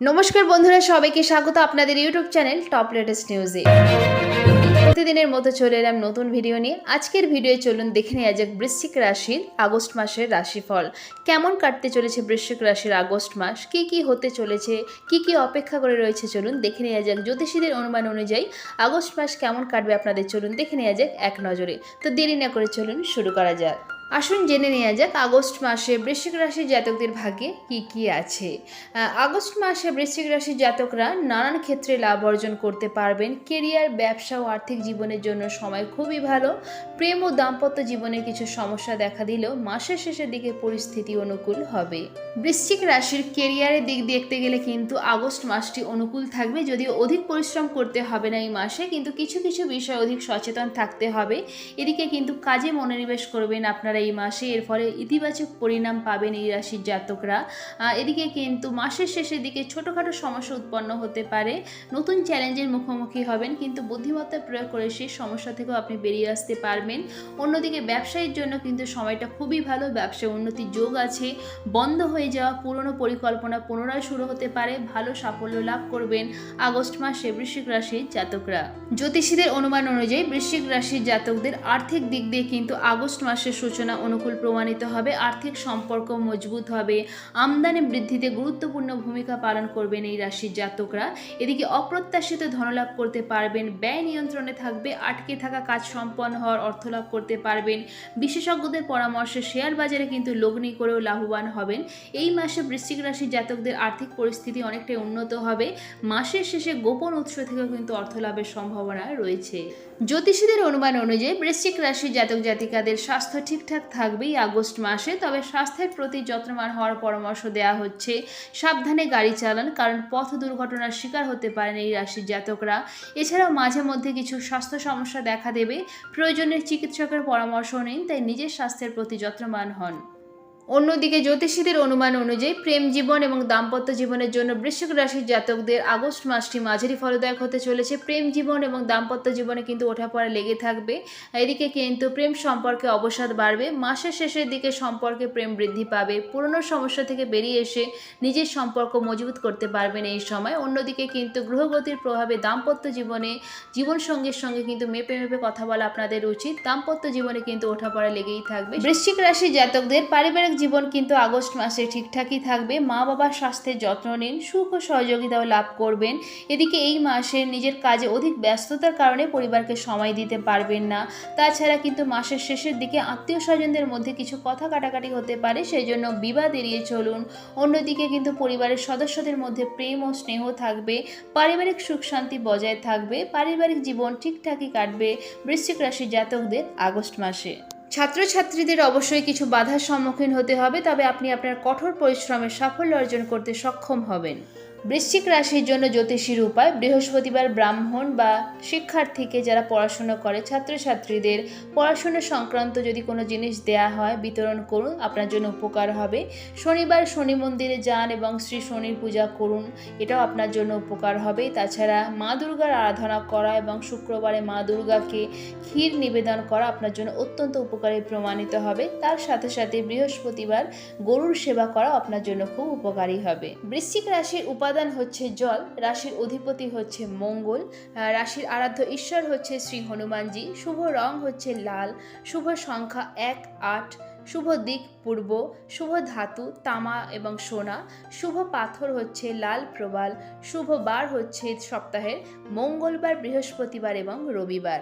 নমস্কার বন্ধুরা, সবাইকে স্বাগত আপনাদের ইউটিউব চ্যানেল টপ লেটেস্ট নিউজে। প্রতিদিনের মতো চলে এলাম নতুন ভিডিও নিয়ে। আজকের ভিডিওয়ে চলুন দেখে নেওয়া যাক বৃশ্চিক রাশির আগস্ট মাসের রাশিফল। কেমন কাটতে চলেছে বৃশ্চিক রাশির আগস্ট মাস? কি কি হতে চলেছে? কি কি অপেক্ষা করে রয়েছে? চলুন দেখে নেওয়া যাক। জ্যোতিষীদের অনুমান অনুযায়ী আগস্ট মাস কেমন কাটবে আপনাদের? চলুন দেখে নেওয়া যাক এক নজরে। তো দেরি না করে চলুন শুরু করা যাক। আসুন জেনে নেওয়া যাক, আগস্ট মাসে বৃশ্চিক রাশির জাতকদের ভাগ্যে কি কি আছে। আগস্ট মাসে বৃশ্চিক রাশির জাতকরা নানান ক্ষেত্রে লাভ অর্জন করতে পারবেন। কেরিয়ার, ব্যবসা ও আর্থিক জীবনের জন্য সময় খুবই ভালো। প্রেম ও দাম্পত্য জীবনে কিছু সমস্যা দেখা দিলেও মাসের শেষের দিকে পরিস্থিতি অনুকূল হবে। বৃশ্চিক রাশির কেরিয়ারের দিক দেখতে গেলে কিন্তু আগস্ট মাসটি অনুকূল থাকবে। যদিও অধিক পরিশ্রম করতে হবে না এই মাসে, কিন্তু কিছু কিছু বিষয়ে অধিক সচেতন থাকতে হবে। এদিকে কিন্তু কাজে মনোনিবেশ করবেন আপনারা এই মাসে এর ফলে ইতিবাচক পরিণাম পাবেন এই রাশির জাতকরা। এদিকে কিন্তু মাসের শেষের দিকে ছোটোখাটো সমস্যা উৎপন্ন হতে পারে। নতুন চ্যালেঞ্জের মুখোমুখি হবেন, কিন্তু বুদ্ধিমত্তা প্রয়োগ করে সেই সমস্যা থেকেও আপনি বেরিয়ে আসতে পারবেন। অন্যদিকে ব্যবসায়ীর জন্য কিন্তু সময়টা খুবই ভালো, ব্যবসায় উন্নতির যোগ আছে, বন্ধ হয়ে যাওয়া পুরনো পরিকল্পনা পুনরায় শুরু হতে পারে, ভালো সাফল্য লাভ করবেন আগস্ট মাসে বৃশ্চিক রাশির জাতকরা। জ্যোতিষীদের অনুমান অনুযায়ী বৃশ্চিক রাশির জাতকদের আর্থিক দিক দিয়ে কিন্তু আগস্ট মাসের সূচনা অনুকূল প্রমাণিত হবে, আর্থিক সম্পর্ক মজবুত হবে। আমদানি বৃদ্ধিতে গুরুত্বপূর্ণ ভূমিকা পালন করবেন এই রাশির জাতকরা। এদিকে অপ্রত্যাশিত ধনলাভ করতে পারবেন, ব্যয় নিয়ন্ত্রণে থাকবে, আটকে থাকা কাজ সম্পন্ন হওয়ার অর্থ লাভ করতে পারবেন। বিশেষজ্ঞদের পরামর্শে শেয়ার বাজারে কিন্তু লগ্নি করেও লাভবান হবেন। এই মাসে বৃশ্চিক রাশির জাতকদের আর্থিক পরিস্থিতি অনেকটাই উন্নত হবে। মাসের শেষে গোপন উৎস থেকেও কিন্তু অর্থ লাভের সম্ভাবনা রয়েছে। জ্যোতিষীদের অনুমান অনুযায়ী বৃশ্চিক রাশির জাতক জাতিকাদের স্বাস্থ্য ঠিকঠাক থাকবেই আগস্ট মাসে, তবে স্বাস্থ্যের প্রতি যত্নবান হওয়ার পরামর্শ দেওয়া হচ্ছে। সাবধানে গাড়ি চালান, কারণ পথ দুর্ঘটনার শিকার হতে পারেন এই রাশির জাতকরা। এছাড়াও মাঝে মধ্যে কিছু স্বাস্থ্য সমস্যা দেখা দেবে। প্রয়োজনের চিকিৎসকের পরামর্শ নিন, তাই নিজের স্বাস্থ্যের প্রতি যত্নবান হন। অন্যদিকে জ্যোতিষীদের অনুমান অনুযায়ী প্রেম জীবন এবং দাম্পত্য জীবনের জন্য বৃশ্চিক রাশির জাতকদের আগস্ট মাসটি মাঝারি ফলদায়ক হতে চলেছে। প্রেম জীবন এবং দাম্পত্য জীবনে কিন্তু ওঠাপড়া লেগে থাকবে। এদিকে কিন্তু প্রেম সম্পর্কে অবসাদ বাড়বে। মাসের শেষের দিকে সম্পর্কে প্রেম বৃদ্ধি পাবে। পুরনো সমস্যা থেকে বেরিয়ে এসে নিজের সম্পর্ক মজবুত করতে পারবেন এই সময়। অন্যদিকে কিন্তু গ্রহগতির প্রভাবে দাম্পত্য জীবনে জীবনসঙ্গীর সঙ্গে কিন্তু মেপে মেপে কথা বলা আপনাদের উচিত। দাম্পত্য জীবনে কিন্তু ওঠাপড়া লেগেই থাকবে। বৃশ্চিক রাশির জাতকদের পারিবারিক জীবন কিন্তু আগস্ট মাসে ঠিকঠাকই থাকবে। মা বাবার স্বাস্থ্যের যত্ন নিন, সুখ ও সহযোগিতাও লাভ করবেন। এদিকে এই মাসে নিজের কাজে অধিক ব্যস্ততার কারণে পরিবারকে সময় দিতে পারবেন না। তাছাড়া কিন্তু মাসের শেষের দিকে আত্মীয় স্বজনদের মধ্যে কিছু কথা কাটাকাটি হতে পারে সেই জন্য বিবাদ এড়িয়ে চলুন। অন্যদিকে কিন্তু পরিবারের সদস্যদের মধ্যে প্রেম ও স্নেহ থাকবে, পারিবারিক সুখ শান্তি বজায় থাকবে, পারিবারিক জীবন ঠিকঠাকই কাটবে বৃশ্চিক রাশির জাতকদের আগস্ট মাসে। ছাত্রছাত্রীদের অবশ্যই কিছু বাধার সম্মুখীন হতে হবে, তবে আপনি আপনার কঠোর পরিশ্রমের সাফল্য অর্জন করতে সক্ষম হবেন। বৃশ্চিক রাশির জন্য জ্যোতিষীর উপায় বৃহস্পতিবার ব্রাহ্মণ বা শিক্ষার্থীকে যারা পড়াশুনো করে, ছাত্রছাত্রীদের পড়াশোনা সংক্রান্ত যদি কোনো জিনিস দেয়া হয়, বিতরণ করুন, আপনার জন্য উপকার হবে। শনিবার শনি মন্দিরে যান এবং শ্রী শনির পূজা করুন, এটাও আপনার জন্য উপকার হবে। তাছাড়া মা দুর্গার আরাধনা করা এবং শুক্রবারে মা দুর্গাকে ক্ষীর নিবেদন করা আপনার জন্য অত্যন্ত উপকারী প্রমাণিত হবে। তার সাথে সাথে বৃহস্পতিবার গরুর সেবা করা আপনার জন্য খুব উপকারী হবে। বৃশ্চিক রাশির উপাদান হচ্ছে জল, রাশির অধিপতি হচ্ছে মঙ্গল রাশির আরাধ্য ঈশ্বর হচ্ছে শ্রী হনুমানজি, শুভ রং হচ্ছে লাল, শুভ সংখ্যা এক, আট, শুভ দিক পূর্ব, শুভ ধাতু, তামা এবং সোনা, শুভ পাথর হচ্ছে লাল প্রবাল, শুভ বার হচ্ছে সপ্তাহের মঙ্গলবার, বৃহস্পতিবার এবং রবিবার।